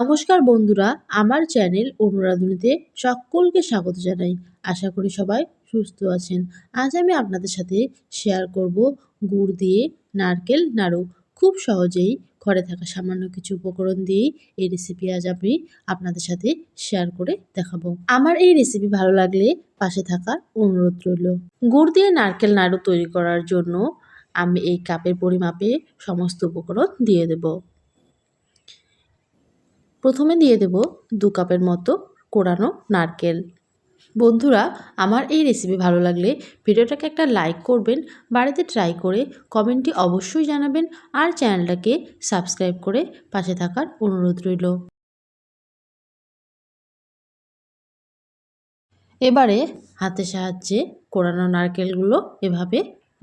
নমস্কার বন্ধুরা, আমার চ্যানেল অনুরাধুনিতে সকলকে স্বাগত জানাই। আশা করি সবাই সুস্থ আছেন। আজ আমি আপনাদের সাথে শেয়ার করব গুড় দিয়ে নারকেল নাড়ু। খুব সহজেই ঘরে থাকা সামান্য কিছু উপকরণ দিয়েই এই রেসিপি আজ আমি আপনাদের সাথে শেয়ার করে দেখাবো। আমার এই রেসিপি ভালো লাগলে পাশে থাকার অনুরোধ রইল। গুড় দিয়ে নারকেল নাড়ু তৈরি করার জন্য আমি এই কাপের পরিমাপে সমস্ত উপকরণ দিয়ে দেব। প্রথমে দিয়ে দেব দু কাপের মতো কোরানো নারকেল। বন্ধুরা, আমার এই রেসিপি ভালো লাগলে ভিডিওটাকে একটা লাইক করবেন, বাড়িতে ট্রাই করে কমেন্টটি অবশ্যই জানাবেন আর চ্যানেলটাকে সাবস্ক্রাইব করে পাশে থাকার অনুরোধ রইল। এবারে হাতের সাহায্যে কোরানো নারকেলগুলো এভাবে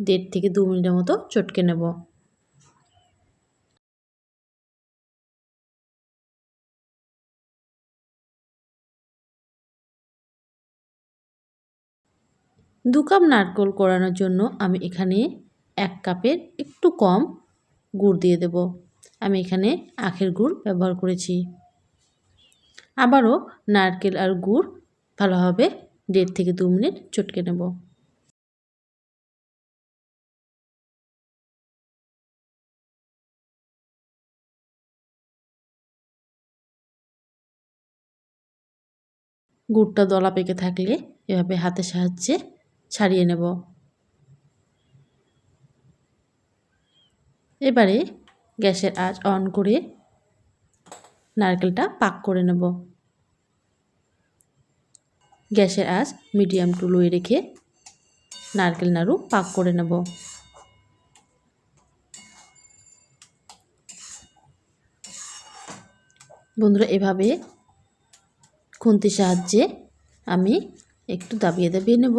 দেড় থেকে দু মিনিটের মতো চটকে নেব। দু কাপ নারকোল কোরানোর জন্য আমি এখানে এক কাপের একটু কম গুড় দিয়ে দেব। আমি এখানে আখের গুড় ব্যবহার করেছি। আবারও নারকেল আর গুড় ভালোভাবে দেড় থেকে দু মিনিট চটকে নেব। গুড়টা দলা পেকে থাকলে এভাবে হাতের সাহায্যে ছাড়িয়ে নেব। এবারে গ্যাসের আঁচ অন করে নারকেলটা পাক করে নেব। গ্যাসের আঁচ মিডিয়াম টু লোয়ে রেখে নারকেল নাড়ু পাক করে নেব। বন্ধুরা, এভাবে খুন্তির সাহায্যে আমি একটু দাবিয়ে দাবিয়ে নেব।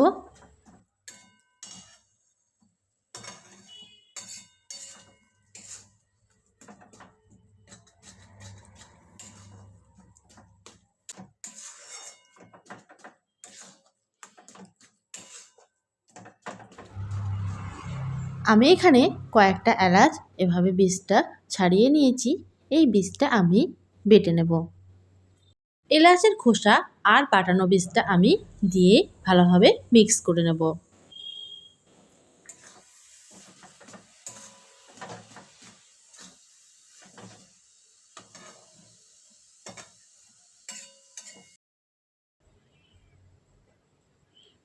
আমি এখানে কয়েকটা এলাচ এভাবে বীজটা ছাড়িয়ে নিয়েছি। এই বীজটা আমি বেটে নেব। এলাচের খোসা আর পাটানো বীজটা আমি দিয়ে ভালোভাবে মিক্স করে নেব।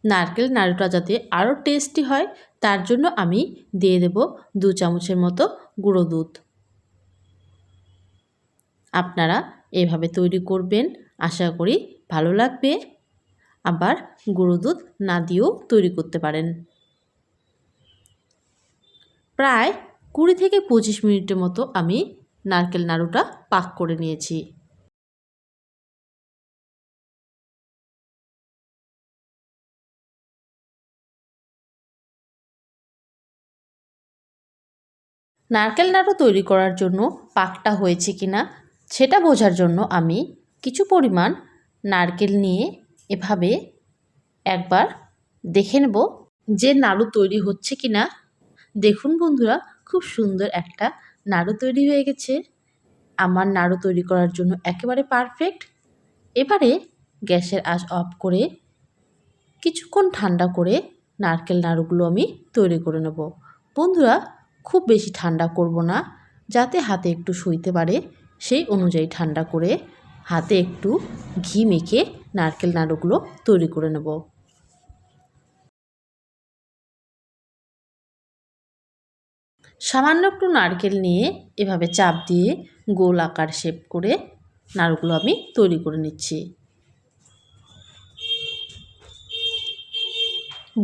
নারকেল নাড়ুটা যাতে আরও টেস্টি হয়, তার জন্য আমি দিয়ে দেব দু চামচের মতো গুঁড়ো দুধ। আপনারা এভাবে তৈরি করবেন, আশা করি ভালো লাগবে। আবার গুঁড়ো দুধ না দিয়েও তৈরি করতে পারেন। প্রায় কুড়ি থেকে পঁচিশ মিনিটের মতো আমি নারকেল নাড়ুটা পাক করে নিয়েছি। নারকেল নাড়ু তৈরি করার জন্য পাকটা হয়েছে কিনা সেটা বোঝার জন্য আমি কিছু পরিমাণ নারকেল নিয়ে এভাবে একবার দেখে নেব যে নাড়ু তৈরি হচ্ছে কি না দেখুন বন্ধুরা, খুব সুন্দর একটা নাড়ু তৈরি হয়ে গেছে। আমার নাড়ু তৈরি করার জন্য একেবারে পারফেক্ট। এবারে গ্যাসের আঁচ অফ করে কিছুক্ষণ ঠান্ডা করে নারকেল নাড়ুগুলো আমি তৈরি করে নেব। বন্ধুরা খুব বেশি ঠান্ডা করব না, যাতে হাতে একটু সইতে পারে। সেই অনুযায়ী ঠান্ডা করে হাতে একটু ঘি মেখে নারকেল নাড়ুগুলো তৈরি করে নেব। সামান্য একটু নারকেল নিয়ে এভাবে চাপ দিয়ে গোল আকার শেপ করে নাড়ুগুলো আমি তৈরি করে নিচ্ছি।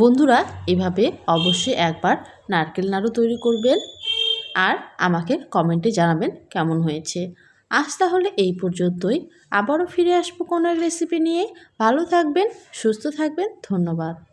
বন্ধুরা, এভাবে অবশ্যই একবার নারকেল নাড়ু তৈরি করবেন আর আমাকে কমেন্টে জানাবেন কেমন হয়েছে। আজ তাহলে এই পর্যন্তই। আবারও ফিরে আসব কোনো রেসিপি নিয়ে। ভালো থাকবেন, সুস্থ থাকবেন। ধন্যবাদ।